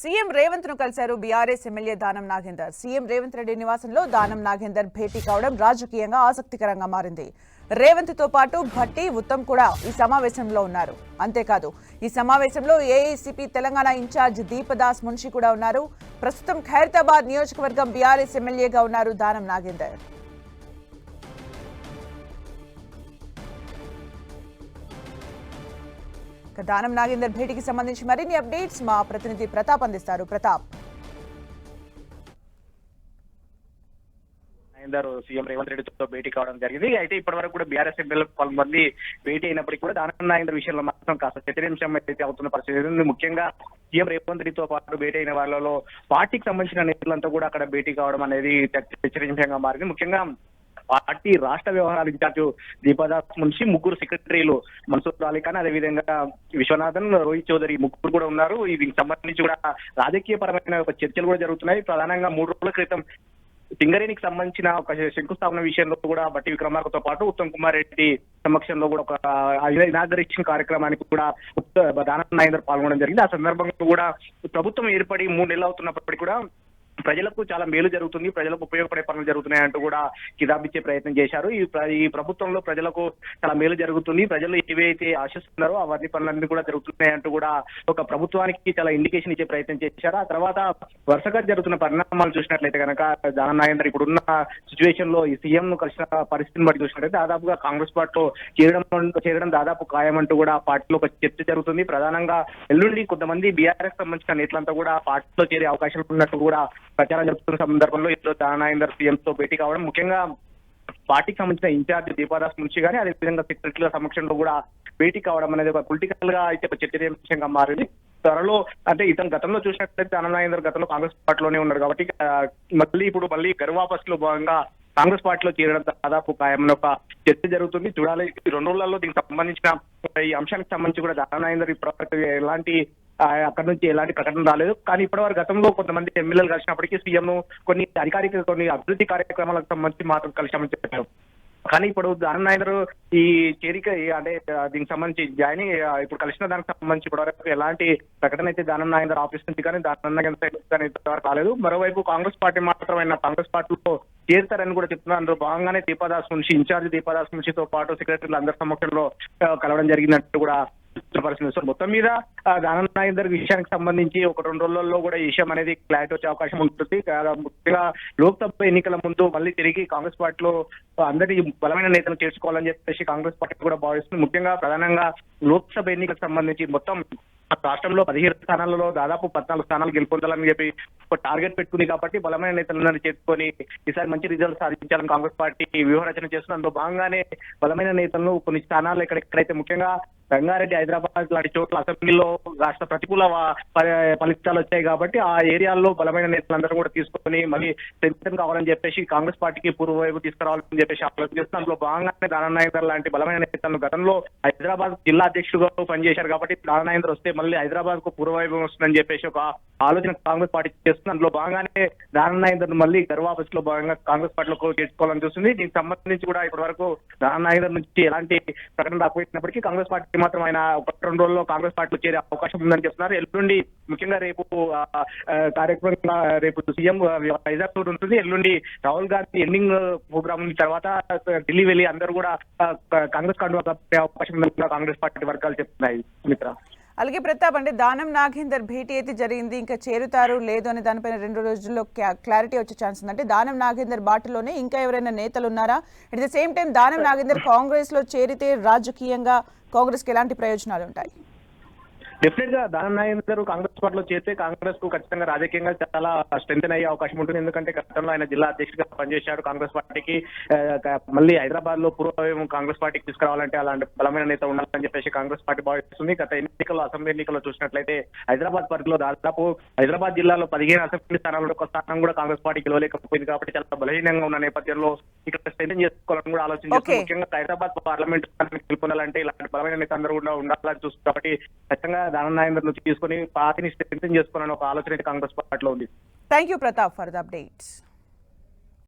CM రేవంత్ను కలిశారు BRS MLA Danam Nagender. CM Revanth Reddy నివాసంలో దానం నాగేందర్ భేటీ కావడం రాజకీయంగా ఆసక్తికరంగా మారింది. రేవంత్తో పాటు భట్టి ఉత్తమ్ కూడా ఈ సమావేశంలో ఉన్నారు. అంతేకాదు ఈ సమావేశంలో ఏఐసిపి తెలంగాణ ఇన్ఛార్జ్ దీపదాస్ మున్షి కూడా ఉన్నారు. ప్రస్తుతం ఖైరతాబాద్ నియోజకవర్గం బీఆర్ఎస్ ఎమ్మెల్యేగా ఉన్నారు దానం నాగేందర్. దానం నాగేందర్ భేటీకి సంబంధించి మరిన్ని అప్డేట్స్ మా ప్రతినిధి ప్రతాప్ అందిస్తారు. ప్రతాప్. నాగేందర్ సీఎం రేవంత్ రెడ్డితో భేటీ కావడం జరిగింది. అయితే ఇప్పటి వరకు కూడా బీఆర్ఎస్ ఎమ్మెల్యే కొంతమంది భేటీ అయినప్పటికీ కూడా దానం నాగేంద్ర విషయంలో మాత్రం కాస్త చర్చనీయాంశం అయితే అవుతున్న పరిస్థితి ముఖ్యంగా సీఎం రేవంత్ రెడ్డితో పాటు భేటీ అయిన వాళ్ళలో పార్టీకి సంబంధించిన నేతలంతా కూడా అక్కడ భేటీ కావడం అనేది చర్చనీయాంశంగా మారింది. ముఖ్యంగా పార్టీ రాష్ట్ర వ్యవహారాల ఇన్ఛార్జ్ దీపదాస్ మున్షి ముగ్గురు సెక్రటరీలు మన్సూర్ అలీ ఖాన్ అదేవిధంగా విశ్వనాథన్ రోహిత్ చౌదరి ముగ్గురు కూడా ఉన్నారు. దీనికి సంబంధించి కూడా రాజకీయ పరమైన చర్చలు కూడా జరుగుతున్నాయి. ప్రధానంగా మూడు రోజుల క్రితం సింగరేణికి సంబంధించిన ఒక శంకుస్థాపన విషయంలో కూడా బట్టి విక్రమార్కతో పాటు ఉత్తమ్ కుమార్ రెడ్డి సమక్షంలో కూడా ఒక ఇనాగరేషన్ కార్యక్రమానికి కూడా ఉత్త- దానం నాయందర్ పాల్గొనడం జరిగింది. ఆ సందర్భంగా కూడా ప్రభుత్వం ఏర్పడి మూడు నెలలు అవుతున్నప్పటికీ కూడా ప్రజలకు చాలా మేలు జరుగుతుంది ప్రజలకు ఉపయోగపడే పనులు జరుగుతున్నాయి అంటూ కూడా కితాబిచ్చే ప్రయత్నం చేశారు. ఈ ప్ర- ఈ ప్రభుత్వంలో ప్రజలకు చాలా మేలు జరుగుతుంది. ప్రజలు ఏవైతే ఆశిస్తున్నారో అవన్నీ పనులన్నీ కూడా జరుగుతున్నాయి అంటూ కూడా ఒక ప్రభుత్వానికి చాలా ఇండికేషన్ ఇచ్చే ప్రయత్నం చేశారు. ఆ తర్వాత వరుసగా జరుగుతున్న పరిణామాలు చూసినట్లయితే కనుక దానం నాగేందర్ ఇప్పుడున్న సిచ్యువేషన్లో ఈ సీఎం ను కలిసిన పరిస్థితిని బట్టి చూసినట్లయితే దాదాపుగా కాంగ్రెస్ పార్టీలో చేరడం చేరడం దాదాపు ఖాయమంటూ కూడా పార్టీలో ఒక చర్చ జరుగుతుంది. ప్రధానంగా ఎల్లుండి కొంతమంది బీఆర్ఎస్ సంబంధించిన నేతలంతా కూడా పార్టీలో చేరే అవకాశాలు ఉన్నట్టు కూడా ప్రచారం జరుగుతున్న సందర్భంలో ఇద్దరు దానాయందర్ సీఎం తో భేటీ కావడం ముఖ్యంగా పార్టీకి సంబంధించిన ఇన్ఛార్జ్ దీపాదాస్ నుంచి కానీ అదేవిధంగా సెక్రటరీల సమక్షంలో కూడా భేటీ కావడం అనేది ఒక పొలిటికల్గా అయితే ఒక చర్చనీయాంశంగా మారింది. త్వరలో అంటే ఇతను గతంలో చూసినట్లయితే దానాయందర్ గతంలో కాంగ్రెస్ పార్టీలోనే ఉన్నారు కాబట్టి మళ్ళీ ఇప్పుడు మళ్ళీ గర్వాపస్లో భాగంగా కాంగ్రెస్ పార్టీలో చేరడం దాదాపు ఖాయమని ఒక చర్చ జరుగుతుంది. చూడాలి రెండు రోజులలో దీనికి సంబంధించిన ఈ అంశానికి సంబంధించి కూడా దానాయందర్ ఇప్పటివరకు ఎలాంటి అక్కడ నుంచి ఎలాంటి ప్రకటన రాలేదు. కానీ ఇప్పటివరకు గతంలో కొంతమంది ఎమ్మెల్యేలు కలిసినప్పటికీ సీఎం ను కొన్ని అధికారిక కొన్ని అభివృద్ధి కార్యక్రమాలకు సంబంధించి మాత్రం కలిసామని చెప్పారు. కానీ ఇప్పుడు దానం ఈ చేరిక ఈ అంటే దీనికి సంబంధించి జాయిన్ ఇప్పుడు కలిసిన దానికి సంబంధించి ఇప్పటివరకు ఎలాంటి ప్రకటన అయితే దానం ఆఫీస్ నుంచి కానీ దానం సైడ్ కానీ ఇంతవరకు రాలేదు. మరోవైపు కాంగ్రెస్ పార్టీ మాత్రమైన కాంగ్రెస్ పార్టీలో చేరుతారని కూడా చెప్తున్నారు. అందులో భాగంగానే దీపాదాస్ నుంచి ఇన్ఛార్జ్ దీపాదాస్ మున్షితో పాటు సెక్రటరీలు అందరి సమక్షంలో కలవడం జరిగినట్టు కూడా పరిస్థితి సో మొత్తం మీద దానం నాగేందర్ విషయానికి సంబంధించి ఒక రెండు రోజులలో కూడా ఈ విషయం అనేది క్లారిటీ వచ్చే అవకాశం ఉంటుంది. ముఖ్యంగా లోక్సభ ఎన్నికల ముందు మళ్ళీ తిరిగి కాంగ్రెస్ పార్టీలో అందరి బలమైన నేతలు చేర్చుకోవాలని చెప్పేసి కాంగ్రెస్ పార్టీ కూడా భావిస్తుంది. ముఖ్యంగా ప్రధానంగా లోక్సభ ఎన్నికలకు సంబంధించి మొత్తం రాష్ట్రంలో పదిహేడు స్థానాలలో దాదాపు పద్నాలుగు స్థానాలు గెలుపొందాలని చెప్పి ఒక టార్గెట్ పెట్టుకుంది కాబట్టి బలమైన నేతలందరినీ చేసుకొని ఈసారి మంచి రిజల్ట్ సాధించాలని కాంగ్రెస్ పార్టీ వ్యూహరచన చేస్తుంది. అందులో భాగంగానే బలమైన నేతలను కొన్ని స్థానాలు ఎక్కడెక్కడైతే ముఖ్యంగా రంగారెడ్డి హైదరాబాద్ లాంటి చోట్ల అసెంబ్లీలో రాష్ట్ర ప్రతికూల ఫలితాలు వచ్చాయి కాబట్టి ఆ ఏరియాల్లో బలమైన నేతలందరూ కూడా తీసుకొని మళ్ళీ స్ట్రెంగ్ కావాలని చెప్పేసి కాంగ్రెస్ పార్టీకి పూర్వవైపు తీసుకురావాలని చెప్పేసి ఆలోచన చేస్తున్నారు. అందులో భాగంగానే దానానాయందర్ లాంటి బలమైన నేతలను గతంలో హైదరాబాద్ జిల్లా అధ్యక్షుడుగా పనిచేశారు కాబట్టి దానానాయందర్ వస్తే మళ్ళీ హైదరాబాద్కు పూర్వవైభవం వస్తుందని చెప్పేసి ఒక ఆలోచన కాంగ్రెస్ పార్టీ చేస్తుంది. అందులో భాగంగానే దానానాయందర్ మళ్ళీ గర్వాఫీస్లో భాగంగా కాంగ్రెస్ పార్టీలో చేర్చుకోవాలని చూస్తుంది. దీనికి సంబంధించి కూడా ఇప్పటి వరకు దానానాయందర్ నుంచి ఎలాంటి ప్రకటన రాకపోయినప్పటికీ కాంగ్రెస్ పార్టీ మాత్రం ఆయన ఒక రెండు రోజుల్లో కాంగ్రెస్ పార్టీలో చేరే అవకాశం ఉందని చెప్తున్నారు. ఎల్లుండి ముఖ్యంగా రేపు కార్యక్రమం రేపు సీఎం వైజాగ్ టూర్ ఉంటుంది. ఎల్లుండి రాహుల్ గాంధీ ఎండింగ్ ప్రోగ్రామ్ తర్వాత ఢిల్లీ వెళ్ళి అందరూ కూడా కాంగ్రెస్ కండువా అవకాశం ఉందని కాంగ్రెస్ పార్టీ వర్గాలు చెప్తున్నాయి మిత్ర అలాగే ప్రతాప్ అంటే దానం నాగేందర్ భేటీ అయితే జరిగింది. ఇంకా చేరుతారు లేదు అనే దానిపైన రెండు రోజుల్లో క్లారిటీ వచ్చే ఛాన్స్ ఉంది అంటే దానం నాగేందర్ బాటలోనే ఇంకా ఎవరైనా నేతలు ఉన్నారా? At the same time Danam Nagender కాంగ్రెస్లో చేరితే రాజకీయంగా కాంగ్రెస్కి ఎలాంటి ప్రయోజనాలు ఉంటాయి? డెఫినెట్గా దానం నాగేందర్ కాంగ్రెస్ పార్టీలో చేస్తే కాంగ్రెస్కు ఖచ్చితంగా రాజకీయంగా చాలా స్ట్రెంగ్ అయ్యే అవకాశం ఉంటుంది. ఎందుకంటే గతంలో ఆయన జిల్లా అధ్యక్షుడిగా పనిచేశాడు. కాంగ్రెస్ పార్టీకి మళ్ళీ హైదరాబాద్లో పూర్వవైభవం కాంగ్రెస్ పార్టీకి తీసుకురావాలంటే అలాంటి బలమైన నేత ఉండాలని చెప్పేసి కాంగ్రెస్ పార్టీ భావిస్తుంది. గత ఎన్నికల్లో అసెంబ్లీ ఎన్నికల్లో చూసినట్లయితే హైదరాబాద్ పరిధిలో దాదాపు హైదరాబాద్ జిల్లాలో పదిహేను అసెంబ్లీ స్థానాల్లో ఒక స్థానం కూడా కాంగ్రెస్ పార్టీ గెలవలేకపోయింది కాబట్టి చాలా బలహీనంగా ఉన్న నేపథ్యంలో ఇక్కడ స్ట్రెంగ్ చేసుకోవాలని కూడా ఆలోచన చేస్తుంది Okay. ముఖ్యంగా హైదరాబాద్ పార్లమెంట్ గెలుపొందాలంటే ఇలాంటి బలమైన నేత అందరూ కూడా ఉండాలని చూస్తుంది కాబట్టి ఖచ్చితంగా దానం తీసుకుని నుంచి తీసుకొని పార్టీని స్ట్రెంగ్ చేసుకోవాలని ఒక ఆలోచన అయితే కాంగ్రెస్ పార్టీలో ఉంది. Thank you Pratap for the updates